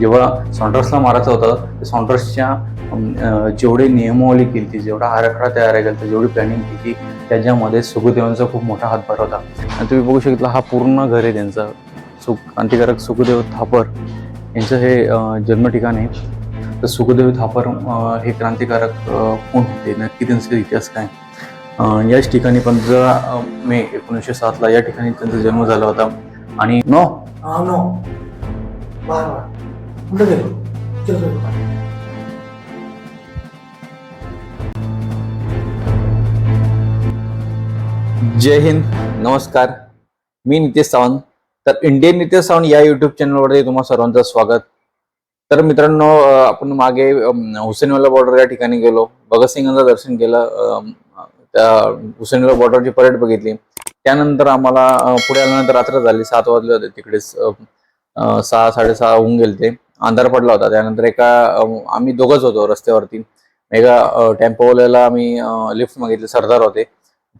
जेव्हा सॉन्ट्रसला मारायचं होतं ते सॉन्ट्रसच्या जेवढे नियमावली केली ती जेवढा आराखडा तयार केला जेवढी प्लॅनिंग केली त्याच्यामध्ये सुखदेवांचा खूप मोठा हातभार होता. आणि तुम्ही बघू शकता हा पूर्ण घर आहे त्यांचं. सुख क्रांतिकारक सुखदेव थापर यांचं हे जन्म ठिकाण आहे. तर सुखदेव थापर हे क्रांतिकारक कोण होते? नक्की त्यांचा इतिहास काय? याच ठिकाणी पंधरा मे एकोणीसशे सातला या ठिकाणी त्यांचा जन्म झाला होता. आणि नो नो बार कुठे गेलो. चल चल. जय हिंद. नमस्कार. मी नितेश सावंत. तर इंडियन नितेश सावंत या युट्यूब चॅनलवरती तुम्हा सर्वांचं स्वागत. तर मित्रांनो आपण मागे हुसेनवाला बॉर्डर या ठिकाणी गेलो. भगतसिंगांचं दर्शन केलं. त्या हुसेनवाला बॉर्डरची परेड बघितली. त्यानंतर आम्हाला पुढे आल्यानंतर रात्र झाली. सात वाजले होते तिकडेच सहा साडेसहा होऊन गेले ते. अंधार पडला होता. त्यानंतर एका आम्ही दोघंच होतो रस्त्यावरती. एका टेम्पोवाल्याला आम्ही लिफ्ट मागितले. सरदार होते.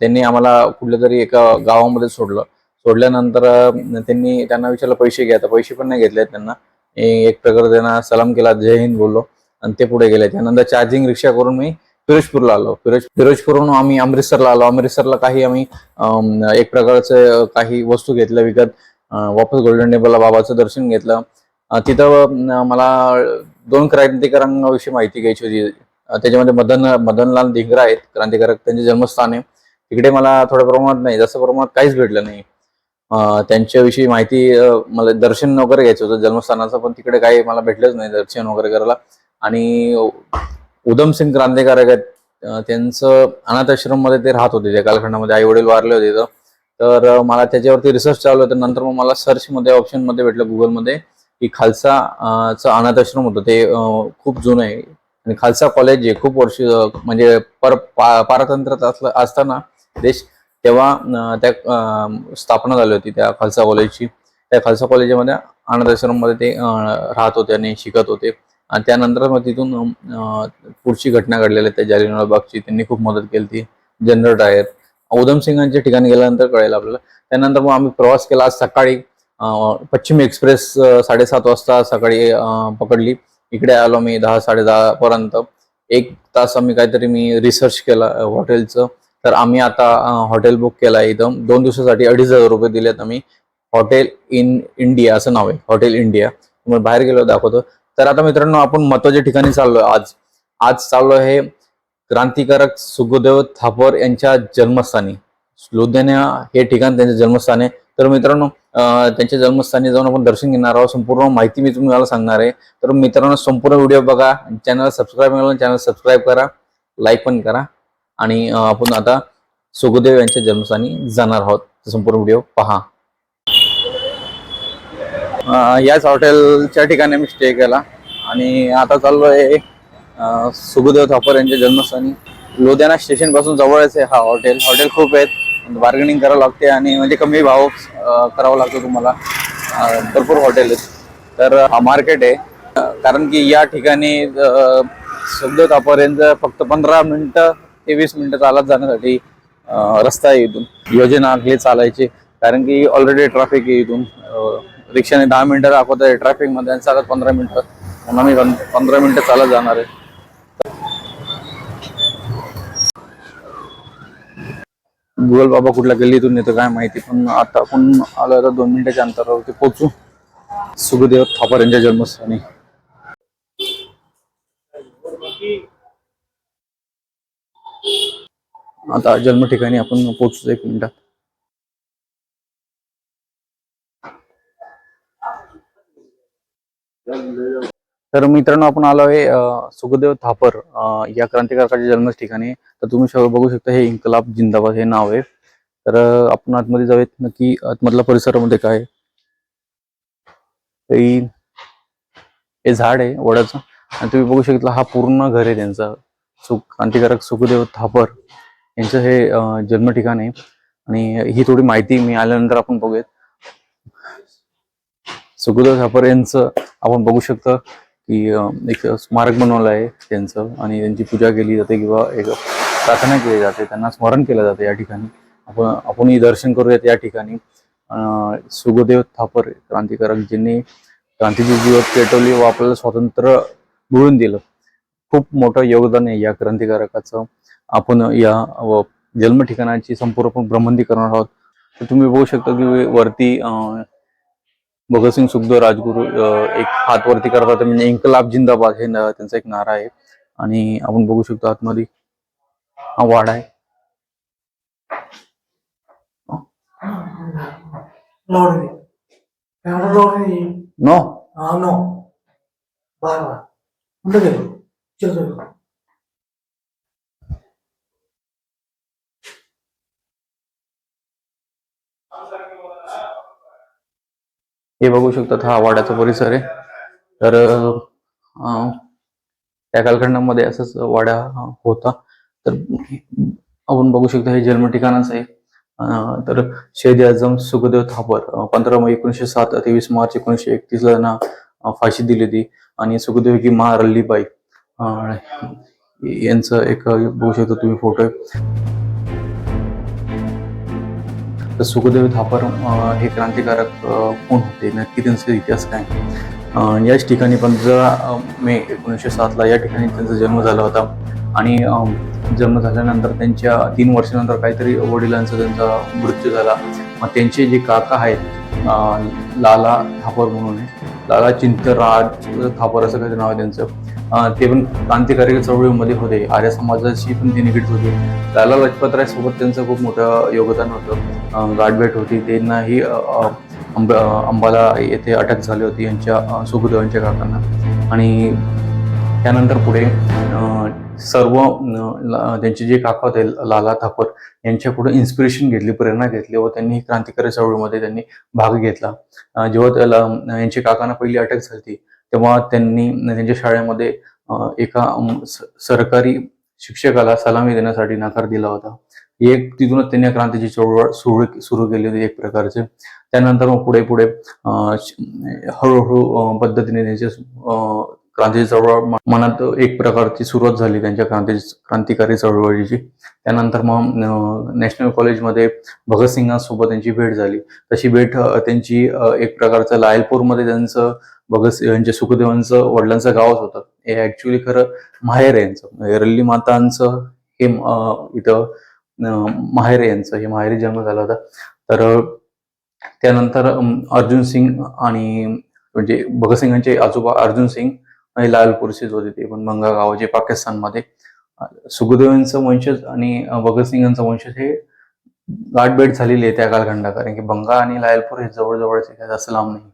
त्यांनी आम्हाला कुठल्या तरी एका गावामध्ये सोडलं. सोडल्यानंतर त्यांनी त्यांना विचारलं पैसे घ्या. तर पैसे पण नाही घेतले त्यांना. एक प्रकारे त्यांना सलाम केला जय हिंद बोललो. आणि ते पुढे गेले. त्यानंतर चार्जिंग रिक्षा करून मी फिरोजपूरला आलो. फिरोज फिरोजपूरहून आम्ही अमृतसरला आलो. अमृतसरला काही आम्ही अं, एक प्रकारचे काही वस्तू घेतल्या विकत. वापस गोल्डन टेम्पलला बाबाचं दर्शन घेतलं. तिथं मला दोन क्रांतिकारकांविषयी माहिती घ्यायची होती. त्याच्यामध्ये मदन मदनलाल धिंगरा आहेत. क्रांतिकारक त्यांचे जन्मस्थान आहे. तिकडे मला थोड्या प्रमाणात नाही जास्त प्रमाणात काहीच भेटलं नाही. त्यांच्याविषयी माहिती मला दर्शन वगैरे घ्यायचं होतं जन्मस्थानाचं पण तिकडे काही मला भेटलंच नाही दर्शन वगैरे करायला. आणि उधमसिंग क्रांतिकारक आहेत. त्यांचं अनाथ ते राहत होते त्या कालखंडामध्ये. आई वडील वारले होते तर मला त्याच्यावरती रिसर्च चालू होतं. नंतर मग मला सर्चमध्ये ऑप्शनमध्ये भेटलं गुगलमध्ये की खालसा चं अनाथ आश्रम होतं ते खूप जुनं आहे. आणि खालसा कॉलेज जे खूप वर्ष म्हणजे पर पा- पारतंत्र्यात असलं असताना देश तेव्हा त्या स्थापना झाली होती त्या खालसा कॉलेजची त्या खालसा कॉलेजमध्ये अनाथ आश्रममध्ये ते राहत होते आणि शिकत होते. आणि त्यानंतर मग तिथून पुढची घटना घडलेली त्या जालियनवाला त्यांनी खूप मदत केली ती जनरल डायर उधमसिंगांच्या ठिकाणी गेल्यानंतर कळेल आपल्याला त्यानंतर मग आम्ही प्रवास केला. आज सकाळी पश्चिम एक्सप्रेस साडेसात वाजता सकाळी पकडली. इकडे आलो मी दहा साडे पर्यंत. एक तास आम्ही काहीतरी मी रिसर्च केला हॉटेलचं तर आम्ही आता हॉटेल बुक केलं आहे इथं. दोन दिवसासाठी अडीच हजार रुपये दिलेत आम्ही. हॉटेल इन इंडिया असं नाव आहे. हॉटेल इंडिया मग बाहेर गेलो दाखवतो. तर आता मित्रांनो आपण महत्त्वाच्या ठिकाणी चाललोय आज. आज चाललो हे क्रांतिकारक सुखदेव थापर यांच्या जन्मस्थानी. लुधियाना हे ठिकाण त्यांचे जन्मस्थान आहे. तर मित्रांनो त्यांच्या जन्मस्थानी जाऊन आपण दर्शन घेणार आहोत. संपूर्ण माहिती मी तुम्हाला सांगणार आहे. तर मित्रांनो संपूर्ण व्हिडिओ बघा चॅनल सबस्क्राईब मिळाला चॅनल सबस्क्राईब करा लाईक पण करा आणि आपण आता सुखदेव यांच्या जन्मस्थानी जाणार आहोत. संपूर्ण व्हिडिओ पहा. याच हॉटेलच्या ठिकाणी मी स्टे केला आणि आता चाललो आहे सुखदेव थापर यांच्या जन्मस्थानी. लुधियाना स्टेशनपासून जवळच आहे हा हॉटेल. हॉटेल खूप आहेत. बार्गेनिंग करावं लागते आणि म्हणजे कमी भाव करावा लागतो तुम्हाला. भरपूर हॉटेल आहेत. तर हा मार्केट आहे. कारण की या ठिकाणी अं, फक्त पंधरा मिनटं ते वीस मिनटं चालत जाण्यासाठी रस्ता आहे इथून. योजना आखली चालायची. कारण की ऑलरेडी ट्रॅफिक आहे इथून. रिक्षाने दहा मिनटं दाखवत आहे ट्रॅफिकमध्ये आणि चालत पंधरा मिनटं. म्हणून आम्ही पंधरा मिनटं चालत जाणार आहे. गुगल बाबा कुठल्या गल्लीतून येतो काय माहिती. पण आता आपण आलो आता दोन मिनिटाच्या अंतरावरती पोहोचू. सुखदेव थापर यांच्या जन्मस्थानी आता जन्म ठिकाणी आपण पोहोचू एक मिनिटात. तर मित्रांनो आपण आलो आहे सुखदेव थापर या क्रांतिकारकाच्या जन्म ठिकाणी तर तुम्ही सगळं बघू शकता हे इन्कलाब जिंदाबाद हे नाव आहे. तर आपण आतमध्ये जाऊयात नक्की आतमधल्या परिसरामध्ये काय हे झाड आहे वडाचं. आणि तुम्ही बघू शकता हा पूर्ण घर आहे त्यांचा. सुख क्रांतिकारक सुखदेव थापर यांचं हे जन्म ठिकाण आहे. आणि ही थोडी माहिती मी आल्यानंतर आपण बघूयात. सुखदेव थापर यांचं आपण बघू शकतो. की एक स्मारक बनवलं आहे त्यांचं आणि त्यांची पूजा केली जाते किंवा एक प्रार्थना केली जाते त्यांना स्मरण केलं जाते या ठिकाणी. आपण आपणही दर्शन करूयात या ठिकाणी. सुगदेव सुखदेव थापर क्रांतिकारक ज्यांनी क्रांतीची जीवत पेटवली व आपल्याला स्वातंत्र्य मिळवून दिलं. खूप मोठं योगदान आहे या क्रांतिकारकाचं. आपण या व जन्म ठिकाणाची संपूर्ण भ्रमंती करणार आहोत. तर तुम्ही बघू शकता की वरती भगतसिंग सुखदेव राजगुरू एक हात वरती करतात म्हणजे इन्कलाब जिंदाबाद हे त्यांचा एक नारा आहे. आणि आपण बघू शकतो आतमध्ये हा वाडा आहे. नो. हे बघू शकतात हा वाड्याचा परिसर आहे. तर त्या कालखंडामध्ये असंच वाडा होता. तर आपण बघू शकतो हे जन्म ठिकाणच आहे. तर शहीद आजम सुखदेव थापर पंधरा मे एकोणीसशे सात तेवीस मार्च एकोणीसशे एकतीस ला फाशी दिली होती. आणि सुखदेव की मा रल्लीबाई यांचं एक बघू शकता तुम्ही फोटो तर सुखदेव थापर हे क्रांतिकारक कोण होते? नक्की त्यांचा इतिहास काय? याच ठिकाणी पंधरा मे एकोणीसशे सातला या ठिकाणी त्यांचा जन्म झाला होता आणि जन्म झाल्यानंतर त्यांच्या तीन वर्षानंतर काहीतरी वडिलांचा त्यांचा मृत्यू झाला. मग त्यांचे जे काका आहेत लाला थापर म्हणून लाला चिंतराज थापर असं काहीतरी नाव आहे त्यांचं. ते पण क्रांतिकारी चळवळीमध्ये होते. आर्य समाजाशी पण ते निगडीत होते. लाला लजपतराय सोबत त्यांचं खूप मोठं योगदान होतं. गाठभेट होती. त्यांनाही अंब अंबाला येथे अटक झाली होती यांच्या सुखदेवांच्या काकांना. आणि त्यानंतर पुढे सर्व त्यांचे जे काका होते लाला थापर यांच्याकडून इन्स्पिरेशन घेतली प्रेरणा घेतली व त्यांनी क्रांतिकारी चळवळीमध्ये त्यांनी भाग घेतला. जेव्हा त्याला यांच्या काकांना पहिली अटक झाली तेव्हा त्यांनी त्यांच्या शाळेमध्ये एका सरकारी शिक्षकाला सलामी देण्यासाठी नकार दिला होता. एक तिथूनच त्यांनी क्रांतीची चळवळ सुरू सुरू केली होती एक प्रकारचे. त्यानंतर मग पुढे पुढे हळूहळू पद्धतीने त्यांचे अं, चळवळ मनात एक प्रकारची सुरुवात झाली त्यांच्या क्रांती क्रांतिकारी चळवळीची. त्यानंतर मग नॅशनल कॉलेजमध्ये भगतसिंगांसोबत त्यांची भेट झाली. तशी भेट त्यांची एक प्रकारचं लायलपूरमध्ये त्यांचं भगत यांच्या सुखदेवांचं वडिलांचं गावच होतं. हे ऍक्च्युली खरं माहेर यांचं. रल्ली मातांचं हे इथं माहेर यांचं. हे माहेरी जन्म झाला होता. तर त्यानंतर अर्जुन सिंग आणि म्हणजे भगतसिंगांचे आजोबा अर्जुन सिंग लाल लालपूरचेच होते ते पण बंगा गावाचे पाकिस्तानमध्ये. सुखदेवांचं वंशज आणि भगतसिंगांचं वंशज हे गाठभेट झालेली आहे त्या कालखंडात. कारण की बंगा आणि लायलपूर हे जवळजवळच आहे, काय जास्त लांब नाही.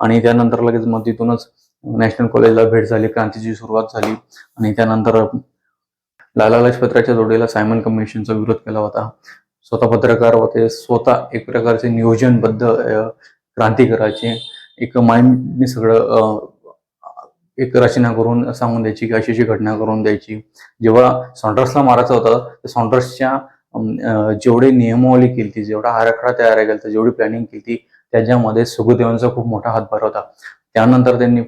आणि त्यानंतर लगेच मग तिथूनच नॅशनल कॉलेजला भेट झाली क्रांतीची सुरुवात झाली. आणि त्यानंतर लाला लजपत्राच्या जोडीला सायमन कमिशनचा विरोध केला होता. स्वतः पत्रकार होते स्वतः एक प्रकारचे नियोजनबद्ध क्रांती करायचे एक माइंडने सगळं एक रचना करून सांगून द्यायची की अशी अशी घटना करून द्यायची. जेव्हा सॉन्ड्रसला मारायचं होतं तर सॉन्ड्रसच्या जेवढे नियमावली केली ती जेवढा आराखडा तयार केला जेवढी प्लॅनिंग केली त्याच्यामध्ये सुखदेवांचा खूप मोठा हातभार होता. त्यानंतर त्यांनी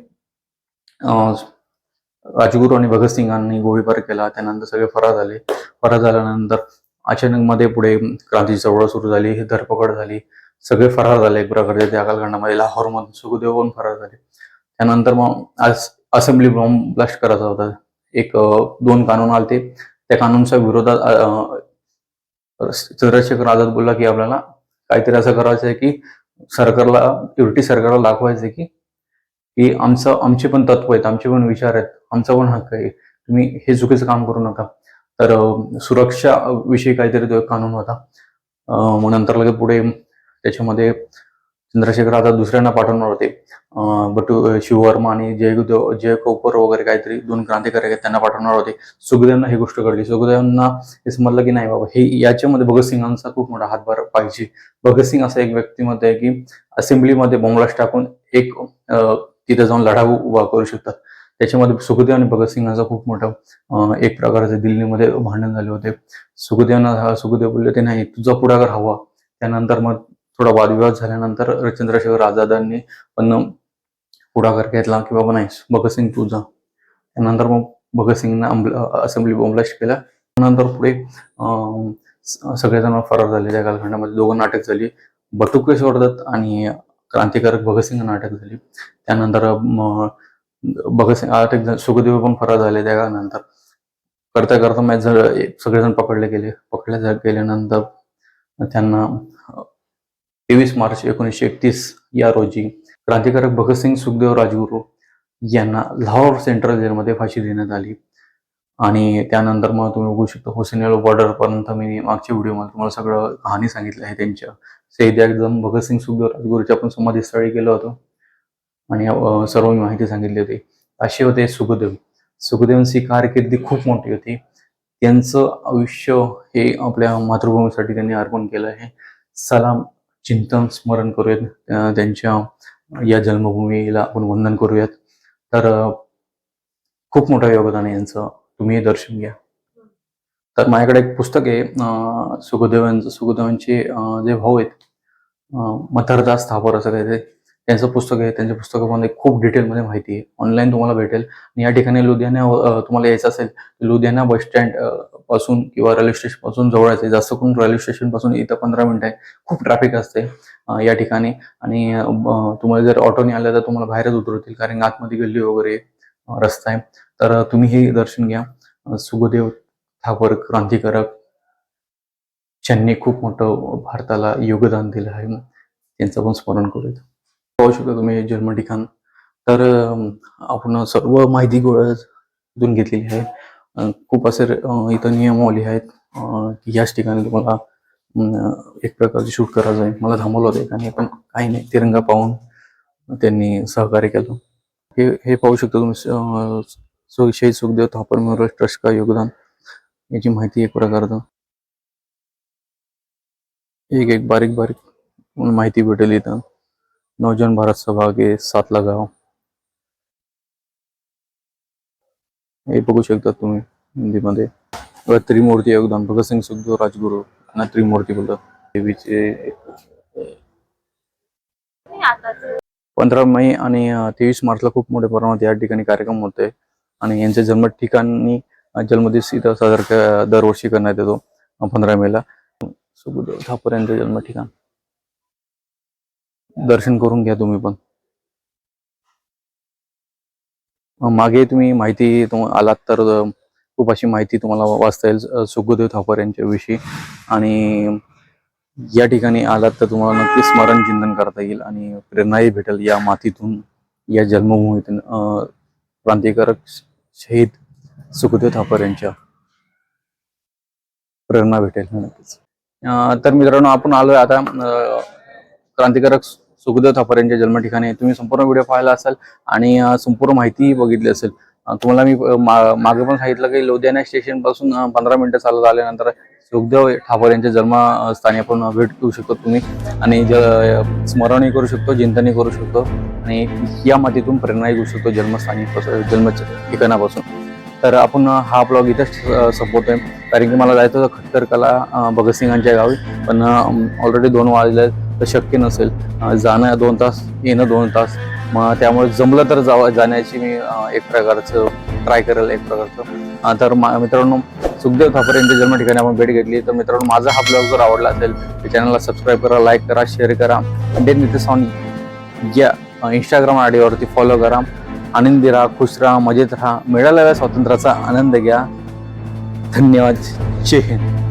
राजगुरू आणि भगतसिंगांनी गोळीबार केला. त्यानंतर सगळे फरार झाले. फरार झाल्यानंतर अचानक मध्ये पुढे क्रांतीची चळवळ सुरू झाली. ही धरपकड झाली. सगळे फरार झाले एक प्रकारचे त्या कालखंडामध्ये. लाहोरमधून सुखदेव पण फरार झाले. त्यानंतर मग आज असेंब्ली बॉम्ब ब्लास्ट करायचा होता. एक दोन कानून आलते. त्या कानूनच्या विरोधात चंद्रशेखर आझाद बोलला की आपल्याला काहीतरी असं करायचं आहे की सरकारला ब्रिटिश सरकारला दाखवायचं आहे की की आमचं आमचे पण तत्व आहेत आमचे पण विचार आहेत आमचा पण हक्क आहे. तुम्ही हे चुकीचं काम करू नका. तर सुरक्षा विषयी काहीतरी तो एक कानून होता. मग नंतर लगेच पुढे त्याच्यामध्ये चंद्रशेखर आता दुसऱ्यांना पाठवणार होते. बटू शिववर्मा आणि जय जय कोपर वगैरे काहीतरी दोन क्रांतिकारी आहेत त्यांना पाठवणार होते. सुखदेवांना ही गोष्ट कळली. सुखदेवांना हे समजलं की नाही बाबा हे याच्यामध्ये भगतसिंगांचा खूप मोठा हातभार पाहिजे. भगतसिंग असा एक व्यक्तिमत्व आहे की असेंब्लीमध्ये बॉम्बलास्ट टाकून एक तिथे जाऊन लढा उभा करू शकतात. त्याच्यामध्ये सुखदेव आणि भगतसिंगांचा खूप मोठं एक प्रकारचे दिल्लीमध्ये भांडण झाले होते. सुखदेवांना सुखदेव बोलले ते नाही तुझा पुढाकार हवा. त्यानंतर मग थोडा वादविवाद झाल्यानंतर चंद्रशेखर आझादांनी पण पुढाकार घेतला की बाबा नाही भगतसिंग तू जा त्यानंतर मग भगतसिंगना असेंब्ली बॉम्बलास्ट केला त्यानंतर पुढे सगळेजण फरार झाले त्या कालखंडामध्ये. दोघं नाटक झाली. बटुकेश्वर दत्त आणि क्रांतिकारक भगतसिंग नाटक झाली. त्यानंतर भगतसिंग अटक सुखदेव पण फरार झाले त्या नंतर करता करता मॅच सगळेजण पकडले गेले. पकडले गेल्यानंतर त्यांना तेवीस मार्च एकोणीसशे एकतीस या रोजी क्रांतिकारक भगतसिंग सुखदेव राजगुरू यांना लाहोर सेंट्रल जेलमध्ये फाशी देण्यात आली. आणि त्यानंतर मग तुम्ही बघू शकता हुसेनेल बॉर्डरपर्यंत मी मागच्या व्हिडिओमध्ये तुम्हाला सगळं कहाणी सांगितलं आहे त्यांच्या. शहीद एकदम भगतसिंग सुखदेव राजगुरूच्या आपण समाधीस्थळी गेलो होतो. आणि सर्व मी माहिती सांगितली होती. असे होते सुखदेव. सुखदेवांची कारकिर्दी खूप मोठी होती. त्यांचं आयुष्य हे आपल्या मातृभूमीसाठी त्यांनी अर्पण केलं आहे. सलाम चिंतन स्मरण करूयात त्यांच्या या जन्मभूमीला आपण वंदन करूयात. तर खूप मोठं योगदान आहे यांचं. तुम्ही दर्शन घ्या. तर माझ्याकडे एक पुस्तक आहे सुखदेव सुखदेवांचं सुखदेवांचे जे भाऊ आहेत मथरदास थापर असं काही ते त्यांचं पुस्तक आहे त्यांच्या पुस्तकामध्ये खूप डिटेलमध्ये माहिती आहे. ऑनलाईन तुम्हाला भेटेल. आणि या ठिकाणी लुधियाना तुम्हाला यायचं असेल लुधियाना बस स्टँडपासून किंवा रेल्वे स्टेशनपासून जवळच आहे. जास्त करून रेल्वे स्टेशनपासून इथं पंधरा मिनिटं आहे. खूप ट्रॅफिक असते या ठिकाणी. आणि तुम्हाला जर ऑटोने आलं तर तुम्हाला बाहेरच उतरवतील कारण आतमध्ये गल्ली वगैरे रस्ता आहे. तर तुम्ही हे दर्शन घ्या. सुगदेव सुखदेव ठाकर क्रांतिकारक. ज्यांनी खूप मोठं भारताला योगदान दिलं आहे त्यांचं पण स्मरण करूया पाहू शकता तुम्ही हे जन्म ठिकाण. तर आपण सर्व माहिती गोळ्यातून घेतलेली आहे. खूप असे इथं नियमावली आहेत. की याच ठिकाणी तुम्हाला एक प्रकारचे शूट करायचं आहे. मला थांबवलं होतं एकाने पण काही नाही तिरंगा पाहून त्यांनी सहकार्य केलं. हे हे पाहू शकता तुम्ही शहीद सुखदेव थापर मेमोरियल ट्रस्ट का योगदान. याची माहिती एक प्रकारचं. एक एक बारीक बारीक माहिती भेटेल इथं. नवजन भारत सभा के सातला गाव. हे बघू शकता तुम्ही हिंदीमध्ये. त्रिमूर्ती योगदान भगतसिंग सुखदेव राजगुरू यांना त्रिमूर्ती बोलतात. देवीचे पंधरा मे आणि तेवीस मार्चला खूप मोठ्या प्रमाणात या ठिकाणी कार्यक्रम होते आणि यांच्या जन्म ठिकाणी जन्मदिवस इथं साजरा दरवर्षी करण्यात येतो पंधरा मेला. सुखदेव थापर यांचं जन्म ठिकाण. दर्शन करून घ्या तुम्ही पण. मागे तुम्ही माहिती तुम आलात तर खूप अशी माहिती तुम्हाला वाचता येईल सुखदेव थापर यांच्याविषयी. आणि या ठिकाणी आलात तर तुम्हाला नक्की स्मरण चिंतन करता येईल आणि प्रेरणाही भेटेल या मातीतून या जन्मभूमीतून क्रांतिकारक शहीद सुखदेव थापर यांच्या. प्रेरणा भेटेल नक्कीच. तर मित्रांनो आपण आलोय आता क्रांतिकारक सुखदेव थापर यांच्या जन्म ठिकाणी तुम्ही संपूर्ण व्हिडिओ पाहिला असाल आणि संपूर्ण माहितीही बघितली असेल. तुम्हाला मी मा- मागे पण सांगितलं की लुधियाना स्टेशनपासून पंधरा मिनिटं चालत आल्यानंतर सुखदेव ठाकूर यांच्या जन्मस्थानी आपण भेट देऊ शकतो तुम्ही. आणि ज- स्मरणही करू शकतो चिंतनही करू शकतो आणि या मातीतून प्रेरणाही घेऊ शकतो जन्मस्थानी जन्म ठिकाणापासून. तर आपण हा ब्लॉग इथंच संपवतोय. कारण की मला जायचं होतं खट्टर कला भगतसिंगांच्या गावी. पण ऑलरेडी दोन वाजले तर शक्य नसेल. जाणं दोन तास येणं दोन तास. मग त्यामुळे जमलं तर जावा जाण्याची मी एक प्रकारचं ट्राय करेल एक प्रकारचं. तर मा- मित्रांनो सुखदेव थापरेंच्या जन्म ठिकाणी आपण भेट घेतली. तर मित्रांनो माझा हा ब्लॉग जर आवडला असेल तर चॅनलला सबस्क्राईब करा लाईक करा शेअर करा. डेन नित्य साऊंड या इंस्टाग्राम आय डीवरती फॉलो करा. आनंदी राहा खुश राहा मजेत राहा. मिळालेल्या स्वातंत्र्याचा आनंद घ्या. धन्यवाद. जय हिंद.